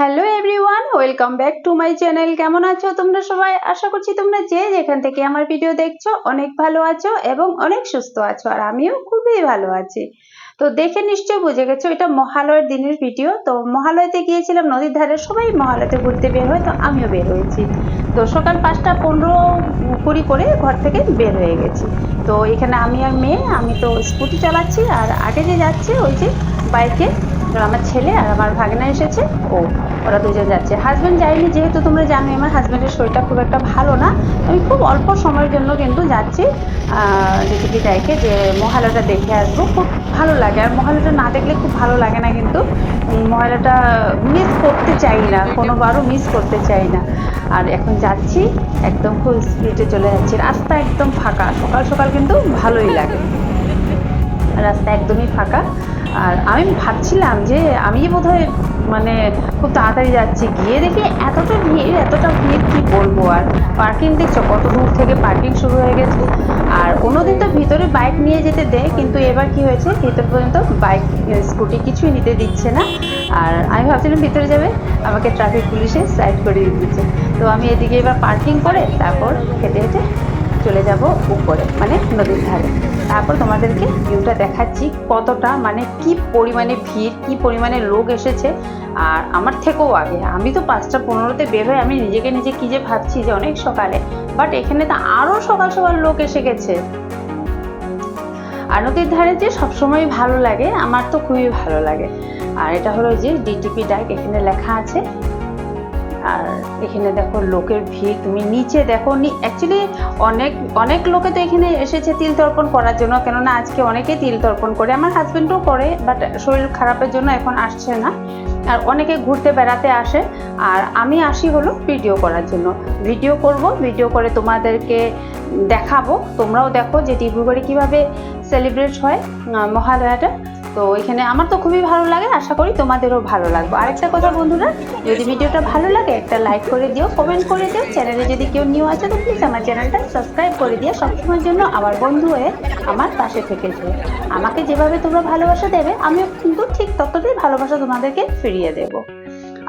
Hello everyone welcome back to my channel কেমন আছো তোমরা সবাই? আশা করছি তোমরা যে যেখান থেকে আমার ভিডিও দেখছ, অনেক ভালো আছো এবং অনেক সুস্থ আছো, আর আমিও খুবই ভালো আছি। তো দেখে নিশ্চয়ই বুঝে গেছো, এটা মহালয়ের দিনের ভিডিও তো মহালয়তে গিয়েছিলাম নদীর ধারে, সবাই মহালয়তে ঘুরতে বের হয়, তো আমিও বের হয়েছি। তো সকাল পাঁচটা পনেরো কুড়ি করে ঘর থেকে বের হয়ে গেছি। তো এখানে আমি আর মেয়ে, আমি তো স্কুটি চালাচ্ছি, আর আগে যে যাচ্ছে ওই যে বাইকে আমার ছেলে আর আমার ভাগনা এসেছে, ও। ওরা দুজন যাচ্ছে। হাজব্যান্ড যায়নি, যেহেতু তোমরা জানোই আমার হাজব্যান্ডের শরীরটা খুব একটা ভালো না। আমি খুব অল্প সময়ের জন্য কিন্তু যাচ্ছি। ডিটিপি ডাইকে যে মহালয়াটা দেখে আসব। খুব ভালো লাগে। আর মহালয়াটা না দেখলে খুব ভালো লাগে না কিন্তু। মহালয়াটা মিস করতে চাই না। কোনোবারও মিস করতে চাই না। আর এখন যাচ্ছি, একদম ফুল স্পিডে চলে যাচ্ছি। রাস্তা একদম ফাঁকা। সকাল সকাল কিন্তু ভালোই লাগে। রাস্তা একদমই ফাঁকা। আর আমি ভাবছিলাম যে আমি বোধহয় মানে খুব তাড়াতাড়ি যাচ্ছি। গিয়ে দেখি এতটা ভিড় এতটা ভিড় কি বলব আর? পার্কিং দেখছ, কত দূর থেকে পার্কিং শুরু হয়ে গেছে। আর অন্যদিন তো ভিতরে বাইক নিয়ে যেতে দেয় কিন্তু এবার কি হয়েছে, ভিতর পর্যন্ত বাইক স্কুটি কিছুই নিতে দিচ্ছে না। আর আমি ভাবছিলাম ভিতরে যাবে, আমাকে ট্রাফিক পুলিশে সাইড করে দিচ্ছে তো আমি এদিকে এবার পার্কিং করে তারপর হেঁটে হেঁটে চলে যাব উপরে মানে নদীর ধারে। তারপর তোমাদেরকে ভিউটা দেখাচ্ছি কতটা মানে কি পরিমাণে ভিড়, কি পরিমাণে লোক এসেছে, আর আমার থেকেও আগে। আমি তো পাঁচটা পনেরোতে বের হয়ে আমি নিজেকে নিজে কি যে ভাবছি যে অনেক সকালে বাট এখানে তো আরও সকাল সকাল লোক এসে গেছে। আর নদীর ধারে যে সবসময় ভালো লাগে, আমার তো খুবই ভালো লাগে। আর এটা হলো যে ডিটিপি ডাক, এখানে লেখা আছে আর এখানে দেখো লোকের ভিড়। তুমি নিচে দেখো নি অ্যাকচুয়ালি অনেক অনেক লোকে তো এখানে এসেছে তিল তর্পণ করার জন্য, কেননা আজকে অনেকে তিল তর্পণ করে। আমার হাজব্যান্ডও করে বাট শরীর খারাপের জন্য এখন আসছে না। আর অনেকে ঘুরতে, বেড়াতে আসে। আর আমি আসি হলো ভিডিও করার জন্য। ভিডিও করব ভিডিও করে তোমাদেরকে দেখাবো। তোমরাও দেখো যে ডিব্রুগড়ে কীভাবে সেলিব্রেট হয় মহালয়াটা। তো এখানে আমার তো খুবই ভালো লাগে, আশা করি তোমাদেরও ভালো লাগবে। আরেকটা কথা বন্ধুরা, যদি ভিডিওটা ভালো লাগে, একটা লাইক করে দিও কমেন্ট করে দিও। চ্যানেলে যদি কেউ নিউ আছে, তো প্লিজ আমার চ্যানেলটা সাবস্ক্রাইব করে দিও। সবসময়ের জন্য আমার বন্ধু হয়ে আমার পাশে থেকে যেও। আমাকে যেভাবে তোমরা ভালোবাসা দেবে, আমিও কিন্তু ঠিক ততটাই ভালোবাসা তোমাদেরকে ফিরিয়ে দেবো।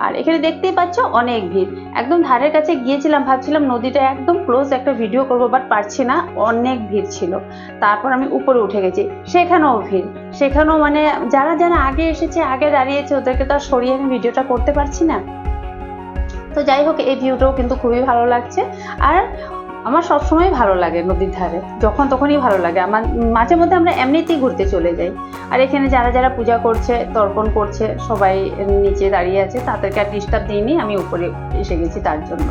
আর এখানে দেখতেই পাচ্ছ অনেক ভিড়। একদম ধারের কাছে গিয়েছিলাম, ভাবছিলাম নদীটা একদম ক্লোজ একটা ভিডিও করব বাট পারছি না। অনেক ভিড় ছিল। তারপর আমি উপরে উঠে গেছি। সেখানেও ভিড়। সেখানেও মানে যারা যারা আগে এসেছে, আগে দাঁড়িয়েছে, ওদেরকে তো আর সরিয়ে আমি ভিডিওটা করতে পারছি না। তো যাই হোক, এই ভিউটাও কিন্তু খুবই ভালো লাগছে। আর আমার সবসময় ভালো লাগে নদীর ধারে, যখন তখনই ভালো লাগে। আমার মাঝে মধ্যে আমরা এমনিতেই ঘুরতে চলে যাই। আর এখানে যারা যারা পূজা করছে, তর্পণ করছে, সবাই নিচে দাঁড়িয়ে আছে, তাদেরকে আর ডিস্টার্ব দিইনি, আমি উপরে এসে গেছি তার জন্য।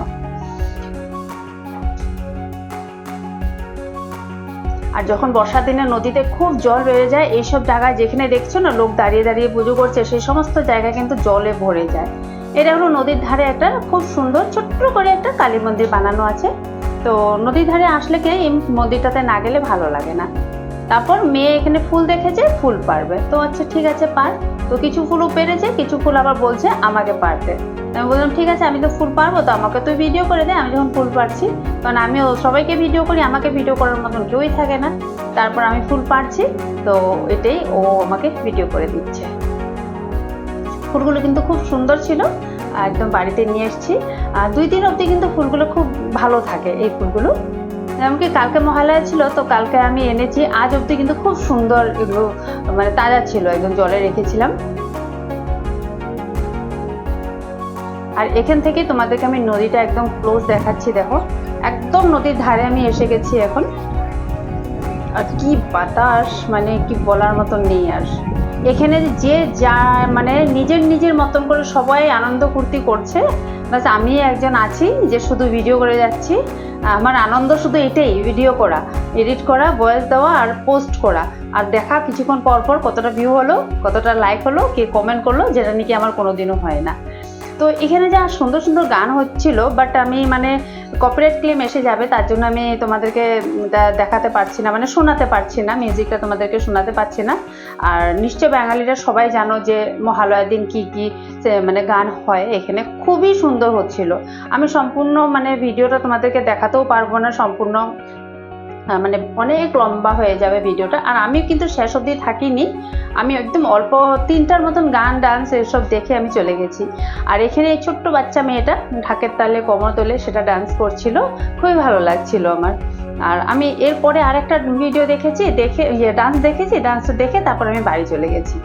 আর যখন বর্ষার দিনে নদীতে খুব জল বেড়ে যায়, এইসব জায়গায় যেখানে দেখছ না, লোক দাঁড়িয়ে দাঁড়িয়ে পুজো করছে, সেই সমস্ত জায়গা কিন্তু জলে ভরে যায়। এটা হলো নদীর ধারে একটা খুব সুন্দর ছোট্ট করে একটা কালী মন্দির বানানো আছে। তো নদীর ধারে আসলে কি এই মন্দিরটাতে না গেলে ভালো লাগে না। তারপর মেয়ে এখানে ফুল দেখেছে, ফুল পারবে। তো আচ্ছা ঠিক আছে, পার। তো কিছু ফুলও পেরেছে, কিছু ফুল আবার বলছে, আমাকে পারতে। আমি বললাম, ঠিক আছে, আমি তো ফুল পারব, তো আমাকে তুই ভিডিও করে দে, আমি যখন ফুল পারছি। কারণ আমিও সবাইকে ভিডিও করি, আমাকে ভিডিও করার মতন কেউই থাকে না। তারপর আমি ফুল পারছি, তো এটাই ও আমাকে ভিডিও করে দিচ্ছে। ফুলগুলো কিন্তু খুব সুন্দর ছিল। একদম বাড়িতে নিয়ে এসেছি। আর দুই দিন অবধি কিন্তু ফুলগুলো খুব ভালো থাকে এই ফুলগুলো। এমনকি কালকে মহালয়া ছিল, তো কালকে আমি এনেছি। আজ অবধি কিন্তু খুব সুন্দর এগুলো মানে তাজা ছিল, একদম জলে রেখেছিলাম। আর এখান থেকে তোমাদেরকে আমি নদীটা একদম ক্লোজ দেখাচ্ছি, দেখো। একদম নদীর ধারে আমি এসে গেছি এখন। আর কি বাতাস মানে কি বলার মতন নেই আর। এখানে যে যা মানে নিজের নিজের মতন করে সবাই আনন্দ ফুর্তি করছে। বাস আমি একজন আছি যে শুধু ভিডিও করে যাচ্ছি। আমার আনন্দ শুধু এটাই ভিডিও করা এডিট করা ভয়েস দেওয়া আর পোস্ট করা। আর দেখা কিছুক্ষণ পর পর কতটা ভিউ হলো, কতটা লাইক হলো, কে কমেন্ট করল, যেটা নাকি আমার কোনোদিনও হয় না। তো এখানে যা সুন্দর সুন্দর গান হচ্ছিল বাট আমি মানে কপিরাইট ক্লেম এসে যাবে, তার জন্য আমি তোমাদেরকে দেখাতে পারছি না মানে শোনাতে পারছি না মিউজিকটা তোমাদেরকে শোনাতে পারছি না। আর নিশ্চয় বাঙালিরা সবাই জানো যে মহালয়ার দিন কী কী মানে গান হয়, এখানে খুবই সুন্দর হচ্ছিল। আমি সম্পূর্ণ মানে ভিডিওটা তোমাদেরকে দেখাতেও পারব না, সম্পূর্ণ মানে অনেক লম্বা হয়ে যাবে ভিডিওটা। আর আমি কিন্তু শেষ অবধি থাকিনি। আমি একদম অল্প তিনটার মতন গান, ডান্স এসব দেখে আমি চলে গেছি। আর এখানে এই ছোট্ট বাচ্চা মেয়েটা ঢাকের তালে কোমর তোলে সেটা ডান্স করছিল। খুবই ভালো লাগছিল আমার। আর আমি এরপরে আরেকটা ভিডিও দেখেছি, দেখে ইয়ে ডান্স দেখেছি, ডান্স দেখে তারপর আমি বাড়ি চলে গেছি।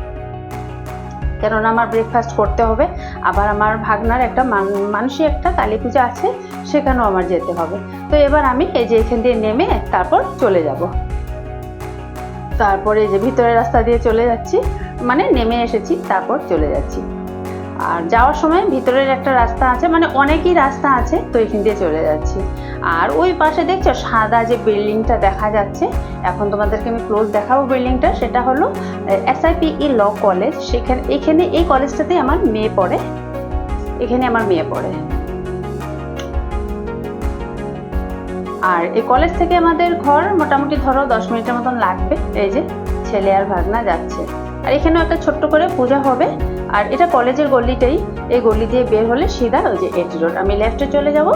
কেননা আমার ব্রেকফাস্ট করতে হবে, আবার আমার ভাগনার একটা মান- মানসী একটা কালী পূজা আছে, সেখানেও আমার যেতে হবে। তো এবার আমি এই যে এখান দিয়ে নেমে তারপর চলে যাব। তারপরে যে ভিতরের রাস্তা দিয়ে চলে যাচ্ছি মানে নেমে এসেছি, তারপর চলে যাচ্ছি। আর যাওয়ার সময় ভিতরের একটা রাস্তা আছে মানে অনেকই রাস্তা আছে, তো এখান দিয়ে চলে যাচ্ছি। আর ওই পাশে দেখছ সাদা যে বিল্ডিংটা দেখা যাচ্ছে, এখন তোমাদেরকে আমি ক্লোজ দেখাবো বিল্ডিংটা, সেটা হলো এসআইপিই ল কলেজ সেখানে, এখানে এই কলেজটাতেই আমার মেয়ে পড়ে। এখানে আমার মেয়ে পড়ে। আর এই কলেজ থেকে আমাদের ঘর মোটামুটি ধরো দশ মিনিটের মতন লাগবে, এই যে ছেলে আর ভাগনা যাচ্ছে। আর এখানেও একটা ছোট্ট করে পূজা হবে। আর এটা কলেজের গলিটাই, এই গলি দিয়ে বের হলে সিধা ওই যে এটি রোড। আমি লেফটে চলে যাব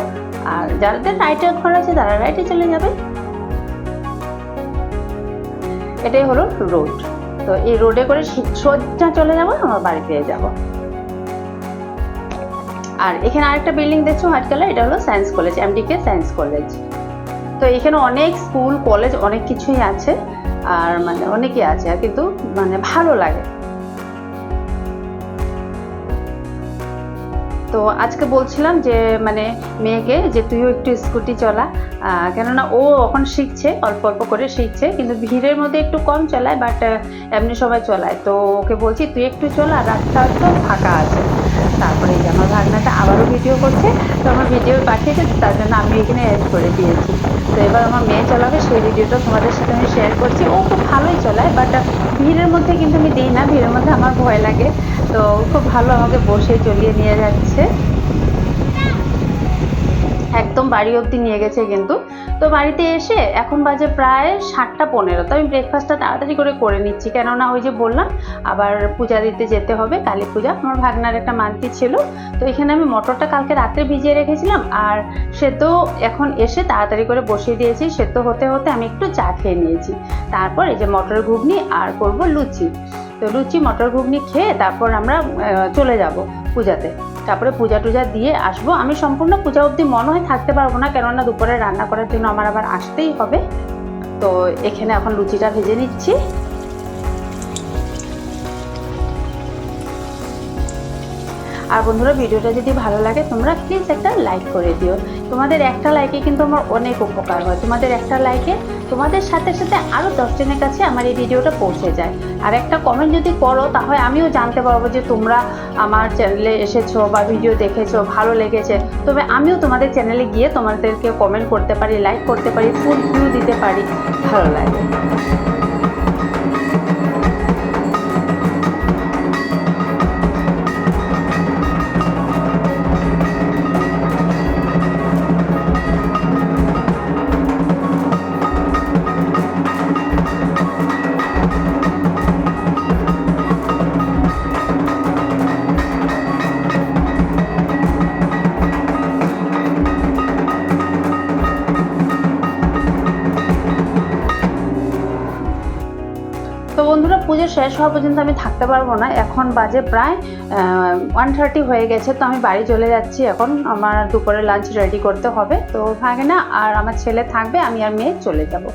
আর যাদের রাইটে ঘর আছে, তারা রাইটে চলে যাবে। এটাই হলো রোড তো এই রোডে করে সোজা চলে যাব, আমার বাড়ি পেয়ে যাব। আর এখানে আরেকটা বিল্ডিং দেখছ হোয়াইট কালার এটা হলো সায়েন্স কলেজ এমডিকে সায়েন্স কলেজ তো এখানে অনেক স্কুল কলেজ অনেক কিছুই আছে। আর মানে অনেকই আছে, আর কিন্তু মানে ভালো লাগে। তো আজকে বলছিলাম যে মানে মেয়েকে যে তুইও একটু স্কুটি চলা কেননা ও এখন শিখছে, অল্প অল্প করে শিখছে, কিন্তু ভিড়ের মধ্যে একটু কম চলায় বাট এমনি সবাই চলায়। তো ওকে বলছি, তুই একটু চলা রাস্তা তো ফাঁকা আছে। তারপরে এই যে আমার ভাগনাটা আবারও ভিডিও করছে, তো আমার ভিডিও পাঠিয়েছে, তার জন্য আমি এখানে অ্যাড করে দিয়েছি। তো এবার আমার মেয়ে চালাবে, সেই ভিডিওটা তোমাদের সাথে আমি শেয়ার করছি। ও খুব ভালোই চলায় বাট ভিড়ের মধ্যে কিন্তু আমি দিই না, ভিড়ের মধ্যে আমার ভয় লাগে। তো খুব ভালো আমাকে বসে চলিয়ে নিয়ে যাচ্ছে। একদম বাড়ি অব্দি নিয়ে গেছে কিন্তু। তো বাড়িতে এসে এখন বাজে প্রায় সাতটা পনেরো। তো আমি ব্রেকফাস্টটা তাড়াতাড়ি করে করে নিচ্ছি। কেননা ওই যে বললাম, আবার পূজা দিতে যেতে হবে, কালী পূজা। আমার ভাগনার একটা মান্তি ছিল। তো এখানে আমি মটরটা কালকে রাত্রে ভিজিয়ে রেখেছিলাম। আর সে তো এখন এসে তাড়াতাড়ি করে বসিয়ে দিয়েছি। সেদ্ধ হতে হতে আমি একটু চা খেয়ে নিয়েছি। তারপর এই যে মটর ঘুগনি আর করব লুচি। তো লুচি, মটর ঘুগনি খেয়ে তারপর আমরা চলে যাব পূজাতে। তারপরে পূজা টুজা দিয়ে আসব। আমি সম্পূর্ণ পূজা অবধি মনে হয় থাকতে পারব না, কেননা দুপুরে রান্না করার জন্য আমার আবার আসতেই হবে। তো এখানে এখন লুচিটা ভেজে নিচ্ছি। আর বন্ধুরা, ভিডিওটা যদি ভালো লাগে, তোমরা প্লিজ একটা লাইক করে দিও। তোমাদের একটা লাইকে কিন্তু আমার অনেক উপকার হয়। তোমাদের একটা লাইকে তোমাদের সাথে সাথে আরও দশজনের কাছে আমার এই ভিডিওটা পৌঁছে যায়। আর একটা কমেন্ট যদি করো, তাহলে আমিও জানতে পারব যে তোমরা আমার চ্যানেলে এসেছ বা ভিডিও দেখেছ, ভালো লেগেছে। তবে আমিও তোমাদের চ্যানেলে গিয়ে তোমাদেরকে কমেন্ট করতে পারি লাইক করতে পারি ফুল ভিউ দিতে পারি। ভালো লাগে। তো বন্ধুরা, পুজো শেষ হওয়া পর্যন্ত আমি থাকতে পারব না। এখন বাজে প্রায় ওয়ান থার্টি হয়ে গেছে, তো আমি বাড়ি চলে যাচ্ছি এখন। আমার দুপুরে লাঞ্চ রেডি করতে হবে, তো থাকে না, আর আমার ছেলে থাকবে, আমি আর মেয়ে চলে যাব।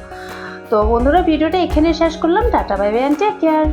তো বন্ধুরা, ভিডিওটা এখানে শেষ করলাম। Tata bye bye and take care